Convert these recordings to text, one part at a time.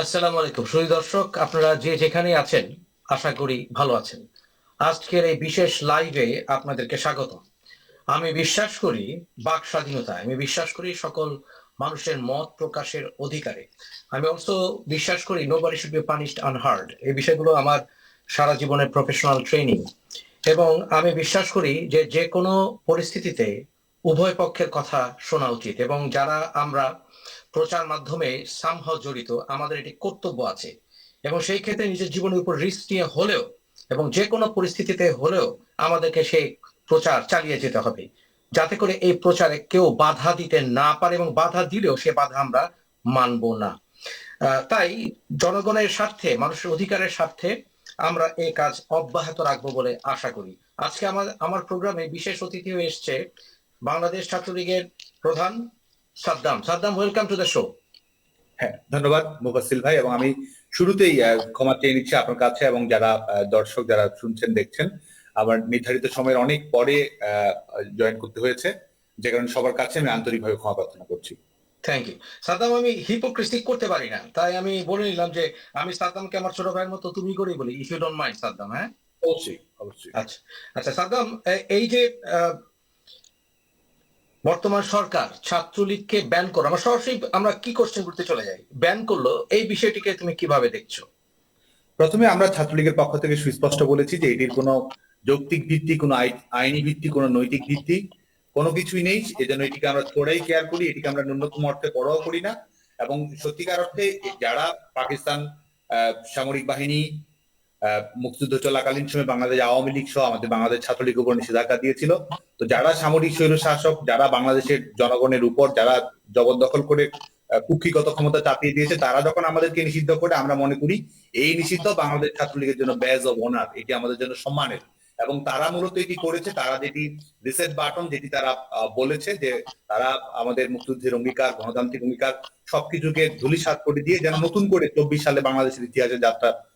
আসসালামু আলাইকুম। সুধী দর্শক, আপনারা যে যেখানে আছেন, আশা করি ভালো আছেন। আজকের এই বিশেষ লাইভে আপনাদেরকে স্বাগত। আমি বিশ্বাস করি বাক স্বাধীনতা আমি বিশ্বাস করি সকল মানুষের মত প্রকাশের অধিকারে। আমি অলসো বিশ্বাস করি নো বাড়ি শুড বি পানিশড আনহার্ড এই বিষয়গুলো আমার সারা জীবনের প্রফেশনাল ট্রেনিং এবং আমি বিশ্বাস করি যে যে কোনো পরিস্থিতিতে উভয় পক্ষের কথা শোনা উচিত। এবং যারা আমরা প্রচার মাধ্যমে সামহাও জড়িত, আমাদের এটি কর্তব্য আছে। এবং সেই ক্ষেত্রে নিজের জীবনের উপর রিস্ক নিয়ে হলেও এবং যে কোনো পরিস্থিতিতে হলেও আমাদেরকে সেই প্রচার চালিয়ে যেতে হবে। যাতে করে এই প্রচারে কেউ বাধা দিতে না পারে এবং বাধা দিলেও সে বাধা আমরা মানব না। তাই জনগণের স্বার্থে, মানুষের অধিকারের স্বার্থে আমরা এই কাজ অব্যাহত রাখব বলে আশা করি। আজকে আমার আমার প্রোগ্রামে বিশেষ অতিথি হয়ে এসছে। বাংলাদেশ ছাত্রলীগের প্রধান Saddam Saddam welcome to the show হ্যাঁ ধন্যবাদ মুফাসিল ভাই এবং আমি শুরুতেই ক্ষমা চেয়ে নিচ্ছি আপনার কাছে এবং যারা দর্শক যারা শুনছেন দেখছেন আমার নির্ধারিত সময়ের অনেক পরে জয়েন করতে হয়েছে। যে কারণে সবার কাছে আমি আন্তরিকভাবে ক্ষমা প্রার্থনা করছি। থ্যাংক ইউ সাদ্দাম আমি হিপোক্রেসি করতে পারি না। তাই আমি বলে নিলাম যে আমি সাদ্দামকে আমার ছোট ভাইয়ের মতো তুমি করেই বলি if you don't mind Saddam হ্যাঁ? অবশ্যই অবশ্যই। আচ্ছা আচ্ছা সাদ্দাম এই যে বর্তমান সরকার ছাত্রলীগকে ব্যান করো আমরা সরাসরি আমরা কি কোশ্চেন করতে চলে যাই? ব্যান করল, এই বিষয়টিকে তুমি কীভাবে দেখছ? প্রথমে আমরা ছাত্রলীগের পক্ষ থেকে সুস্পষ্ট বলেছি যে এটির কোনো যৌক্তিক ভিত্তি, কোনো আই- আইনি ভিত্তি, কোনো নৈতিক ভিত্তি কোনো কিছুই নেই। এজন্য এটিকে আমরা থোড়াই কেয়ার করি, এটিকে আমরা ন্যূনতম অর্থে পরোয়া করি না। এবং সত্যিকার অর্থে, যারা পাকিস্তান সামরিক বাহিনী মুক্তিযুদ্ধ চলাকালীন সময় বাংলাদেশ আওয়ামী লীগ সহ আমাদের বাংলাদেশ ছাত্রলীগ উপর নিষেধাজ্ঞা দিয়েছিল। তো যারা সামরিক স্বৈর শাসক যারা বাংলাদেশের জনগণের উপর, যারা জবরদখল করে কুক্ষিগত ক্ষমতা চাপিয়ে দিয়েছে, তারা যখন আমাদেরকে নিষিদ্ধ করে, আমরা মনে করি এই নিষিদ্ধ বাংলাদেশ ছাত্রলীগের জন্য ব্যাজ অব অনার এটি আমাদের জন্য সম্মানের। এবং তারা মূলত এটি করেছে, তারা যেটি রিসেট বাটন যেটি তারা বলেছে যে তারা আমাদের মুক্তিযুদ্ধের অঙ্গীকার, গণতান্ত্রিক অঙ্গীকার সবকিছুকে ধুলিসাৎ করে দিয়ে যেন নতুন করে চব্বিশ সালে বাংলাদেশের ইতিহাসে যাত্রা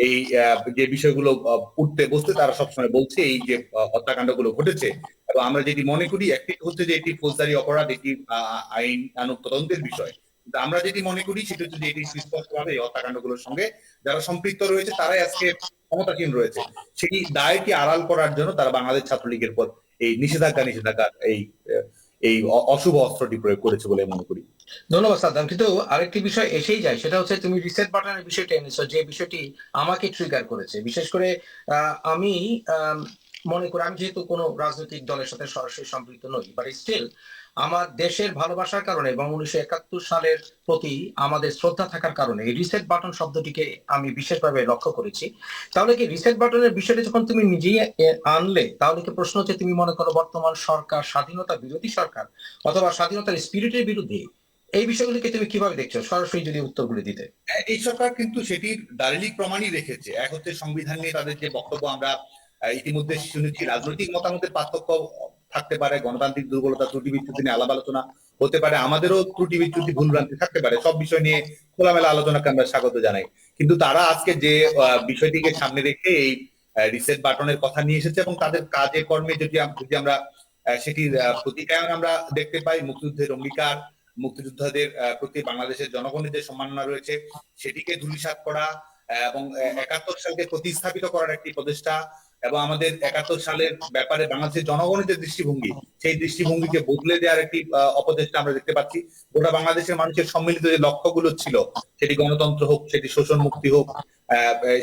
এই যে বিষয়গুলো উঠতে বসতে তারা সবসময় বলছে এই যে আহ, হত্যাকাণ্ডগুলো ঘটেছে। এবং আমরা যেটি মনে করি একটি হচ্ছে যে এটি ফৌজদারি অপরাধ এটি আইন আনুক তদন্তের বিষয়। আমরা যেটি মনে করি সেটা হচ্ছে যে এটি সুস্পষ্টভাবে এই হত্যাকাণ্ডগুলোর সঙ্গে যারা সম্পৃক্ত রয়েছে তারাই আজকে ক্ষমতাসীন রয়েছে। সেই দায়কে আড়াল করার জন্য তারা বাংলাদেশ ছাত্রলীগের পর এই নিষেধাজ্ঞা নিষেধাজ্ঞা এই এই অশুভ অস্ত্রটি প্রয়োগ করেছে বলে মনে করি। ধন্যবাদ সাদ্দাম। কিন্তু আরেকটি বিষয় এসেই যায় সেটা হচ্ছে তুমি রিসেট বাটনের বিষয়টা এনেছো যে বিষয়টি আমাকে ট্রিগার করেছে। বিশেষ করে আম, মনে করি আমি যেহেতু কোনো রাজনৈতিক দলের সাথে সরাসরি সম্পৃক্ত নই বাট স্টিল আমার দেশের ভালোবাসার কারণে এবং উনিশশো একাত্তর সালের প্রতি আমাদের শ্রদ্ধা থাকার কারণে এই রিসেট বাটন শব্দটিকে আমি বিশেষভাবে লক্ষ্য করেছি। তাহলে কি রিসেট বাটনের বিষয়টি যখন তুমি নিজেই আনলে, তাহলে কি প্রশ্ন হচ্ছে তুমি মনে করো বর্তমান সরকার, স্বাধীনতা বিরোধী সরকার অথবা স্বাধীনতার স্পিরিটের বিরুদ্ধে? এই বিষয়গুলিকে তুমি কীভাবে দেখছ? সরাসরি যদি উত্তরগুলি দিতে। এই সরকার কিন্তু সেটির দালিলিক প্রমাণই রেখেছে। এক হচ্ছে সংবিধান নিয়ে তাদের যে বক্তব্য আমরা ইতিমধ্যে শুনেছি রাজনৈতিক মতামতের পার্থক্য থাকতে পারে, গণতান্ত্রিক দুর্বলতা ত্রুটি বিচ্যুতি নিয়ে আলাপ আলোচনা হতে পারে, আমাদেরও ত্রুটি বিচ্যুতি ভুলভ্রান্তি থাকতে পারে, সব বিষয় নিয়ে খোলামেলা আলোচনাকে আমরা স্বাগত জানাই। কিন্তু তারা আজকে যে বিষয়টিকে সামনে রেখে এই রিসেট বাটনের কথা নিয়ে এসেছে এবং তাদের কাজে, কর্মে যদি যদি আমরা সেটির প্রতিকায়ন আমরা দেখতে পাই, মুক্তিযুদ্ধের অঙ্গীকার, মুক্তিযোদ্ধাদের প্রতি বাংলাদেশের জনগণের যে সম্মাননা রয়েছে, সেটিকে ধূলিসাৎ করা এবং একাত্তর সালকে প্রতিস্থাপিত করার একটি প্রচেষ্টা এবং আমাদের একাত্তর সালের ব্যাপারে বাংলাদেশের জনগণের যে দৃষ্টিভঙ্গি সেই দৃষ্টিভঙ্গিকে বদলে দেওয়ার একটি আহ, অপচেষ্টা আমরা দেখতে পাচ্ছি। গোটা বাংলাদেশের মানুষের সম্মিলিত যে লক্ষ্যগুলো ছিল সেটি গণতন্ত্র হোক সেটি শোষণ মুক্তি হোক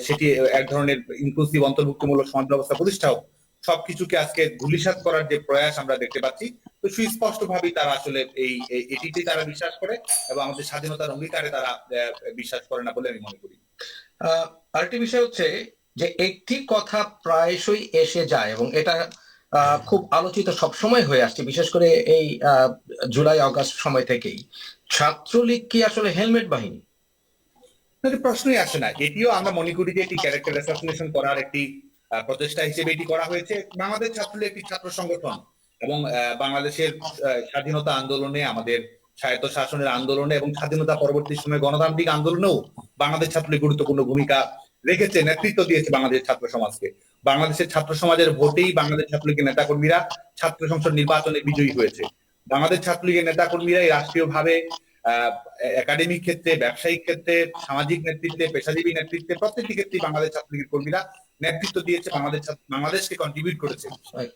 সেটি এক ধরনের ইনক্লুসিভ অন্তর্ভুক্তিমূলক সমাজ ব্যবস্থা প্রতিষ্ঠা হোক সবকিছুকে আজকে ধূলিসাৎ করার যে প্রয়াস আমরা দেখতে পাচ্ছি। তো সুস্পষ্ট ভাবেই তারা আসলে এই এটিতে তারা বিশ্বাস করে এবং আমাদের স্বাধীনতার অঙ্গীকারে তারা বিশ্বাস করে না বলে আমি মনে করি। আরেকটি বিষয় হচ্ছে যে একটি কথা প্রায়শই এসে যায় এবং এটা খুব আলোচিত সবসময় হয়ে আসছে, বিশেষ করে এই জুলাই আগস্ট সময় থেকেই। ছাত্রলীগ কি আসলে হেলমেট বাহিনী? প্রশ্নই আসে না। এটিও আমরা মনে করি যে এটি ক্যারেক্টার অ্যাসাসিনেশন করার একটি প্রচেষ্টা হিসেবে এটি করা হয়েছে। বাংলাদেশ ছাত্রলীগ একটি ছাত্র সংগঠন এবং বাংলাদেশের স্বাধীনতা আন্দোলনে, আমাদের স্বায়ত্ত শাসনের আন্দোলনে এবং স্বাধীনতা পরবর্তী সময়ে গণতান্ত্রিক আন্দোলনেও বাংলাদেশ ছাত্রলীগ গুরুত্বপূর্ণ ভূমিকা রেখেছে নেতৃত্ব দিয়েছে বাংলাদেশ ছাত্র সমাজকে। বাংলাদেশের ছাত্র সমাজের ভোটেই বাংলাদেশ ছাত্রলীগের নেতাকর্মীরা ছাত্র সংসদ নির্বাচনে বিজয়ী হয়েছে। বাংলাদেশ ছাত্রলীগের নেতাকর্মীরা রাষ্ট্রীয়ভাবে একাডেমিক ক্ষেত্রে ব্যবসায়িক ক্ষেত্রে সামাজিক নেতৃত্বে পেশাজীবী নেতৃত্বে প্রত্যেকটি ক্ষেত্রে বাংলাদেশ ছাত্রলীগের কর্মীরা নেতৃত্ব দিয়েছে বাংলাদেশ বাংলাদেশকে কন্ট্রিবিউট করেছে।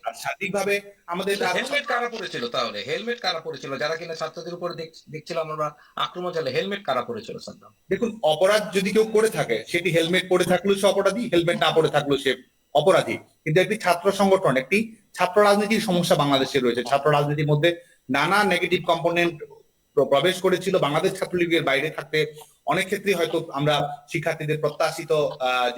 আর সার্বিকভাবে আমাদের হেলমেট কারা পড়েছিল তাহলে? হেলমেট কারা পড়েছিল যারা কিনা ছাত্রদের উপরে দেখ- দেখছিলাম আমরা আক্রমণ চালে হেলমেট কারা পড়েছিল সাদ্দাম? দেখুন অপরাধ যদি কেউ করে থাকে সেটি হেলমেট পরে থাকলেও সে অপরাধী হেলমেট না পরে থাকলেও সে অপরাধী। কিন্তু একটি ছাত্র সংগঠন একটি ছাত্র রাজনীতির সমস্যা বাংলাদেশে রয়েছে। ছাত্র রাজনীতির মধ্যে নানা নেগেটিভ কম্পোনেন্ট প্রবেশ করেছিল। বাংলাদেশ ছাত্রলীগের বাইরে থাকতে অনেক ক্ষেত্রে হয়তো আমরা শিক্ষার্থীদের প্রত্যাশিত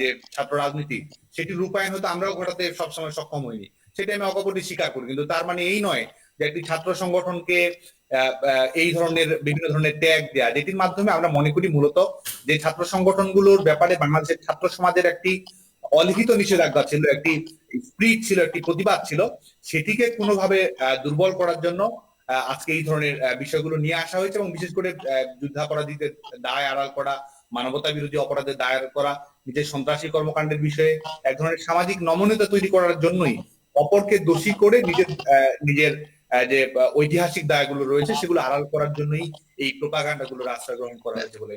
যে ছাত্র রাজনীতি, সেটি রূপায়ণ হয়তো আমরাও ঘটাতে সবসময় সক্ষম হইনি। সেটা আমি অকপটি স্বীকার করি, কিন্তু তার মানে এই নয় যে একটি ছাত্র সংগঠনকে এই ধরনের, বিভিন্ন ধরনের ট্যাগ দেয়া, যেটির মাধ্যমে আমরা মনে করি মূলত যে ছাত্র সংগঠনগুলোর ব্যাপারে বাংলাদেশের ছাত্র সমাজের একটি অলিখিত নিষেধাজ্ঞা ছিল, একটি স্প্রিট ছিল, একটি প্রতিবাদ ছিল, সেটিকে কোনোভাবে দুর্বল করার জন্য আজকে এই ধরনের বিষয়গুলো নিয়ে আসা হয়েছে এবং বিশেষ করে যুদ্ধাপরাধীদের দায় আড়াল করা, মানবতা বিরোধী অপরাধের দায় আড়াল করা, নিজের সন্ত্রাসী কর্মকাণ্ডের বিষয়ে এক ধরনের সামাজিক নমনীয়তা তৈরি করার জন্যই অপরকে দোষী করে নিজের নিজের যে ঐতিহাসিক দায়গুলো রয়েছে সেগুলো আড়াল করার জন্যই এই প্রোপাগান্ডা গুলোর আশ্রয় গ্রহণ করা হয়েছে বলে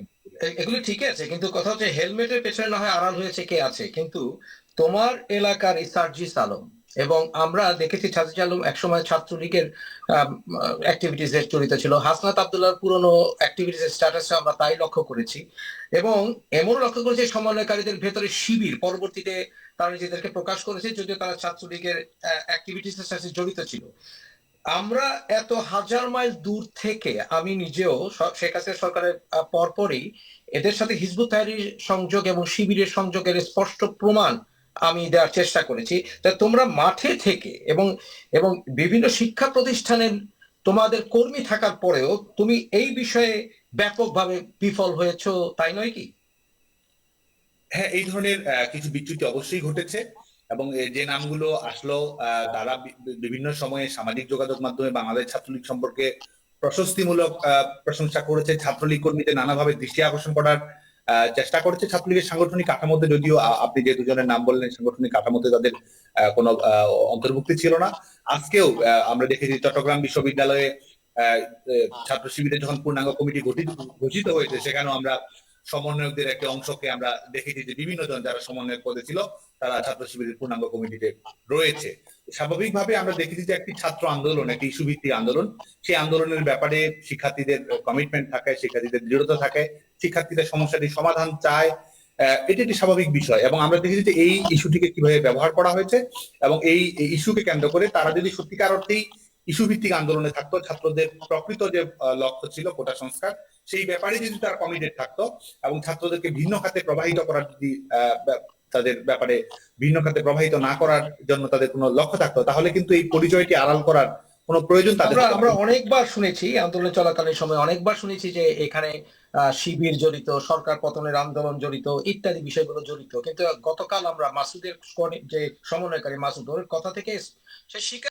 এগুলো ঠিক আছে, কিন্তু কথা হচ্ছে হেলমেটের পেছনে না হয় আড়াল হয়েছে কে আছে, কিন্তু তোমার এলাকার এই সার্জিস আলম এবং আমরা দেখেছি সার্জিস আলম একসময় ছাত্রলীগের অ্যাক্টিভিটিস এর জড়িত ছিল। হাসনাত আবদুল্লাহর পুরনো অ্যাক্টিভিটিস এর স্ট্যাটাসে আমরা তাই লক্ষ্য করেছি। এবং এমন লক্ষ্য করেছি সমন্বয়কারীদের ভেতরে শিবির পরবর্তীতে তারা নিজেদেরকে প্রকাশ করেছে, যদিও তারা ছাত্রলীগের অ্যাক্টিভিটিস এর সাথে জড়িত ছিল। আমরা এত হাজার মাইল দূর থেকে আমি নিজেও শেখ হাসিনা সরকারের পরপরই এদের সাথে হিজবুত তাহরির সংযোগ এবং শিবিরের সংযোগের স্পষ্ট প্রমাণ আমি দেওয়ার চেষ্টা করেছি। তা তোমরা মাঠে থেকে এবং এবং বিভিন্ন শিক্ষা প্রতিষ্ঠানের তোমাদের কর্মী থাকার পরেও তুমি এই বিষয়ে ব্যাপকভাবে বিফল হয়েছো, তাই নয় কি? হ্যাঁ এই ধরনের কিছু বিচ্যুতি অবশ্যই ঘটেছে এবং যে নামগুলো আসলো তারা বিভিন্ন সময়ে সামাজিক যোগাযোগ মাধ্যমে বাংলাদেশ ছাত্রলীগ সম্পর্কে প্রশস্তিমূলক প্রশংসা করেছে। ছাত্রলীগ কর্মীদের নানাভাবে দৃষ্টি আকর্ষণ করার চেষ্টা করেছে ছাত্রলীগের সাংগঠনিক কাঠামোতে, যদিও আপনি যে দুজনের নাম বললেন সাংগঠনিক কাঠামোতে তাদের কোনো অন্তর্ভুক্তি ছিল না। আজকেও আমরা দেখেছি চট্টগ্রাম বিশ্ববিদ্যালয়ে ছাত্র শিবিরের যখন পূর্ণাঙ্গ কমিটি গঠিত, ঘোষিত হয়েছে, সেখানেও আমরা সমন্বয়কদের একটি অংশকে আমরা দেখেছি যে বিভিন্ন জন যারা সমন্বয়ক পদে ছিল, তারা ছাত্র শিবিরের পূর্ণাঙ্গ কমিটিতে রয়েছে। স্বাভাবিকভাবে আমরা দেখেছি যে একটি ছাত্র আন্দোলন, একটি ইস্যু ভিত্তিক আন্দোলন। সেই আন্দোলনের ব্যাপারে শিক্ষার্থীদের কমিটমেন্ট থাকে, শিক্ষার্থীদের দৃঢ়তা থাকে শিক্ষার্থীদের সমস্যাটি সমাধান চায় এটি একটি স্বাভাবিক বিষয় এবং আমরা দেখেছি যে এই ইস্যুটিকে কীভাবে ব্যবহার করা হয়েছে এবং এই ইস্যুকে কেন্দ্র করে তারা যদি সত্যিকার অর্থেই ইস্যু ভিত্তিক আন্দোলনে থাকতো ছাত্রদের প্রকৃত যে লক্ষ্য ছিল কোটা সংস্কার সেই ব্যাপারে যদি তারা কমিটেড থাকতো এবং ছাত্রদেরকে ভিন্ন খাতে প্রবাহিত করার যদি আহ, তাদের ব্যাপারে ভিন্ন খাতে প্রবাহিত না করার জন্য তাদের কোনো লক্ষ্য থাকতো তাহলে কিন্তু এই পরিচয়টি আড়াল করার কোনো প্রয়োজন তাদের আমরা অনেকবার শুনেছি আন্দোলন চলাকালীন সময় অনেকবার শুনেছি যে এখানে শিবির জড়িত, সরকার পতনের আন্দোলন জড়িত, ইত্যাদি বিষয়গুলো জড়িত। কিন্তু গতকাল আমরা মাসুদের যে সমন্বয়কারী মাসুদ ওর কথা থেকে সে স্বীকার